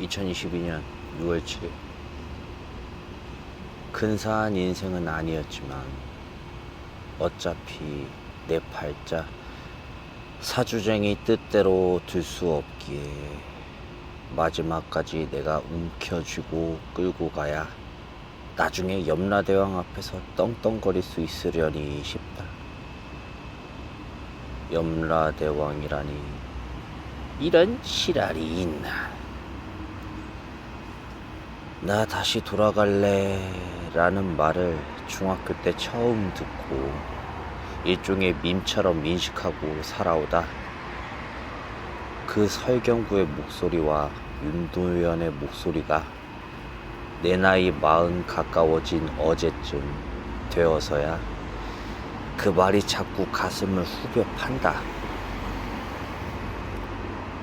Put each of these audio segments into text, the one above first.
2022년 6월 7일 근사한 인생은 아니었지만 어차피 내 팔자 사주쟁이 뜻대로 둘수 없기에 마지막까지 내가 움켜쥐고 끌고 가야 나중에 염라대왕 앞에서 떵떵거릴 수 있으려니 싶다. 염라대왕이라니 이런 실알이 있나. 나 다시 돌아갈래 라는 말을 중학교 때 처음 듣고 일종의 밈처럼 인식하고 살아오다 그 설경구의 목소리와 윤도현의 목소리가 내 나이 마흔 가까워진 어제쯤 되어서야 그 말이 자꾸 가슴을 후벼 판다.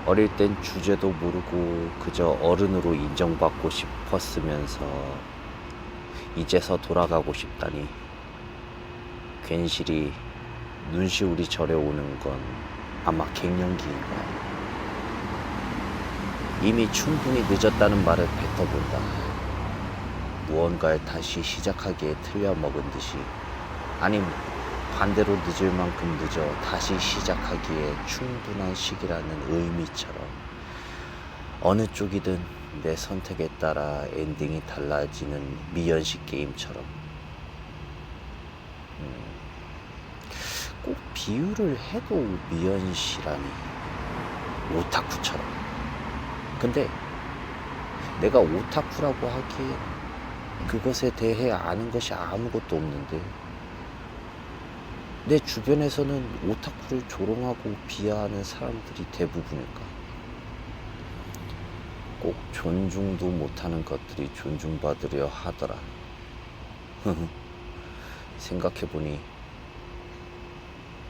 어릴 땐 주제도 모르고 그저 어른으로 인정받고 싶었으면서 이제서 돌아가고 싶다니. 괜시리 눈시울이 저려오는 건 아마 갱년기인가 이미 충분히 늦었다는 말을 뱉어본다. 무언가를 다시 시작하기에 틀려먹은 듯이. 아니 반대로 늦을 만큼 늦어 다시 시작하기에 충분한 시기라는 의미처럼 어느 쪽이든 내 선택에 따라 엔딩이 달라지는 미연식 게임처럼. 음, 꼭 비유를 해도 미연시라니. 오타쿠처럼. 근데 내가 오타쿠라고 하기에 그것에 대해 아는 것이 아무것도 없는데 내 주변에서는 오타쿠를 조롱하고 비하하는 사람들이 대부분일까? 꼭 존중도 못하는 것들이 존중받으려 하더라. 생각해보니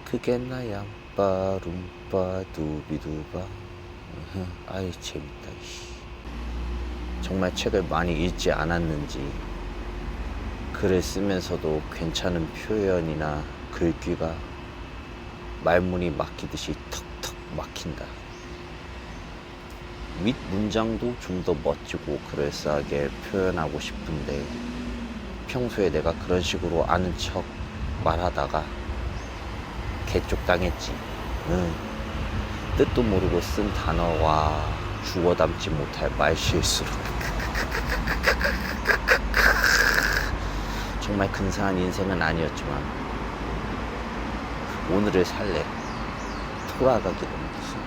그게 나야 빠룸빠 두비두바 아이 재밌다. 정말 책을 많이 읽지 않았는지 글을 쓰면서도 괜찮은 표현이나 글귀가 말문이 막히듯이 턱턱 막힌다. 윗 문장도 좀 더 멋지고 그럴싸하게 표현하고 싶은데 평소에 내가 그런 식으로 아는 척 말하다가 개쪽 당했지. 응. 뜻도 모르고 쓴 단어와 주워 담지 못할 말실수로 정말 근사한 인생은 아니었지만 오늘을 살래. 돌아가기는 무슨